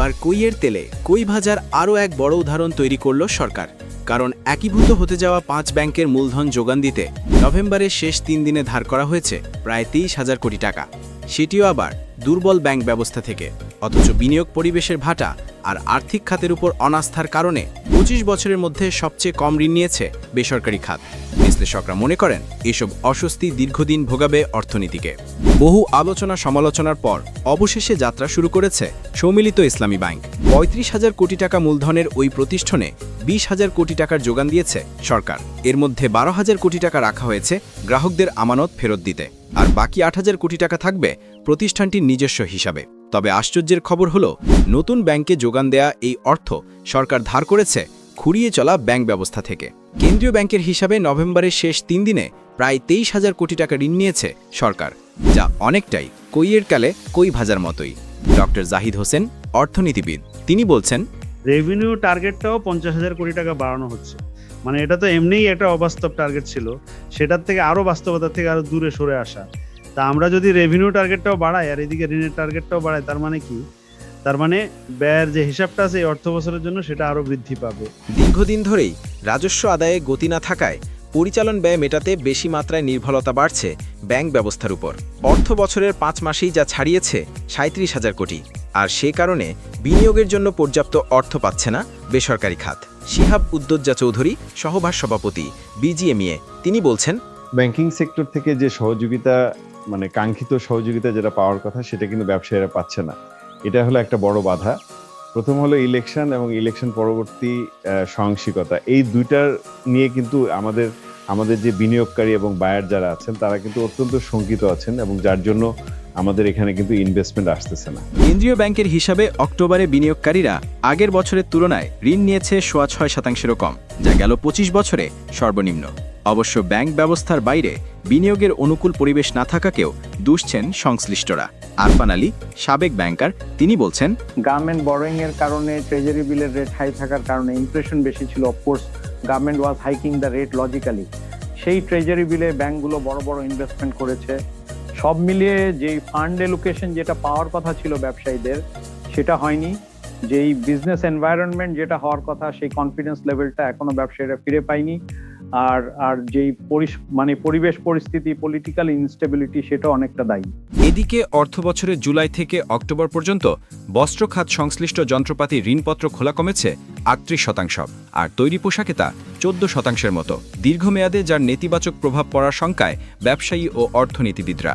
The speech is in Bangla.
এবার কইয়ের তেলে কই ভাজার আরও এক বড় উদাহরণ তৈরি করল সরকার। কারণ একীভূত হতে যাওয়া পাঁচ ব্যাংকের মূলধন যোগান দিতে নভেম্বরের শেষ তিন দিনে ধার করা হয়েছে প্রায় তেইশ হাজার কোটি টাকা। সেটিও আবার দুর্বল ব্যাংক ব্যবস্থা থেকে। অথচ বিনিয়োগ পরিবেশের ভাটা আর আর্থিক খাতের উপর অনাস্থার কারণে পঁচিশ বছরের মধ্যে সবচেয়ে কম ঋণ নিয়েছে বেসরকারি খাত। বিশ্লেষকরা মনে করেন, এসব অস্বস্তি দীর্ঘদিন ভোগাবে অর্থনীতিকে। বহু আলোচনা সমালোচনার পর অবশেষে যাত্রা শুরু করেছে সম্মিলিত ইসলামী ব্যাংক। পঁয়ত্রিশ হাজার কোটি টাকা মূলধনের ওই প্রতিষ্ঠানে বিশ হাজার কোটি টাকার যোগান দিয়েছে সরকার। এর মধ্যে বারো হাজার কোটি টাকা রাখা হয়েছে গ্রাহকদের আমানত ফেরত দিতে। আর বাকি আট হাজার কোটি টাকা থাকবে প্রতিষ্ঠানটির নিজস্ব হিসাবে। তবে আশ্চর্যের খবর হলো, নতুন ব্যাংকে যোগান দেয়া এই অর্থ সরকার ধার করেছে খুঁড়িয়ে চলা ব্যাংক ব্যবস্থা থেকে। কেন্দ্রীয় ব্যাংকের হিসাবে নভেম্বরের শেষ তিন দিনে প্রায় তেইশ হাজার কোটি টাকা ঋণ নিয়েছে সরকার, যা অনেকটাই কইয়ের কালে কই ভাজার মতোই। ডক্টর জাহিদ হোসেন, অর্থনীতিবিদ, তিনি বলছেন, রেভিনিউ টার্গেটটাও পঞ্চাশ হাজার কোটি টাকা বাড়ানো হচ্ছে। মানে এটা তো এমনিই একটা অবাস্তব টার্গেট ছিল, সেটার থেকে আরও বাস্তবতার থেকে আরও দূরে সরে আসা। তা আমরা যদি রেভিনিউ টার্গেটটাও বাড়াই আর এদিকে ঋণের টার্গেটটাও বাড়াই, তার মানে কি? তার মানে ব্যয়ের যে হিসাবটা আছে এই অর্থ বছরের জন্য সেটা আরও বৃদ্ধি পাবে। দীর্ঘদিন ধরেই রাজস্ব আদায়ে গতি না থাকায় পরিচালন ব্যয় মেটাতে বেশি মাত্রায় নির্ভরতা বাড়ছে ব্যাংক ব্যবস্থার উপর। অর্থ বছরের পাঁচ মাসেই যা ছাড়িয়েছে সাঁত্রিশ হাজার কোটি। আর সে কারণে বিনিয়োগের জন্য পর্যাপ্ত অর্থ পাচ্ছে না বেসরকারি খাত। শিহাব উদ্যোজ্জা চৌধুরী সহভাষ সভাপতি বিজিএমইএ তিনি বলছেন ব্যাংকিং সেক্টর থেকে যে সহযোগিতা মানে কাঙ্ক্ষিত সহযোগিতা যেটা পাওয়ার কথা সেটা কিন্তু ব্যবসায়ীরা পাচ্ছে না। এটা হলো একটা বড় বাধা। প্রথম হলো ইলেকশন এবং ইলেকশন পরবর্তী সহিংসিকতা এই দুইটার নিয়ে কিন্তু আমাদের আমাদের যে বিনিয়োগকারী এবং বায়ার যারা আছেন, তারা কিন্তু অত্যন্ত শঙ্কিত আছেন এবং যার জন্য আমাদের এখানে কিন্তু ইনভেস্টমেন্ট আসতেছে না। কেন্দ্রীয় ব্যাংকের হিসাবে অক্টোবরে বিনিয়োগকারীরা আগের বছরের তুলনায় ঋণ নিয়েছে সোয়া ছয় শতাংশেরও কম, যা গেল পঁচিশ বছরে সর্বনিম্ন। অবশ্য ব্যাংক ব্যবস্থার বাইরে বিনিয়োগের অনুকূল পরিবেশ না থাকাকেও দুষছেন সংশ্লিষ্টরা। আরফান আলী, সাবেক ব্যাংকার, তিনি বলছেন, গার্মেন্ট বরোয়িং এর কারণে ট্রেজারি বিলের রেট হাই থাকার কারণে ইমপ্রেশন বেশি ছিল। Of course government was hiking the rate logically সেই ট্রেজারি বিলে ব্যাংকগুলো বড় বড় ইনভেস্টমেন্ট করেছে। সব মিলিয়ে যেই ফান্ড এলোকেশন যেটা পাওয়ার কথা ছিল ব্যবসায়ীদের, সেটা হয়নি। যেই বিজনেস এনভায়রনমেন্ট যেটা হওয়ার কথা, সেই কনফিডেন্স লেভেলটা এখনও ব্যবসায়ীরা ফিরে পায়নি। আর আর যেই মানে পরিবেশ পরিস্থিতি পলিটিক্যাল ইনস্টেবিলিটি সেটা অনেকটা দায়ী। এদিকে অর্থ বছরের জুলাই থেকে অক্টোবর পর্যন্ত বস্ত্র খাত সংশ্লিষ্ট যন্ত্রপাতি ঋণপত্র খোলা কমেছে আটত্রিশ শতাংশ, আর তৈরি পোশাকে তা চোদ্দ শতাংশের মতো। দীর্ঘমেয়াদে যার নেতিবাচক প্রভাব পড়ার শঙ্কায় ব্যবসায়ী ও অর্থনীতিবিদরা।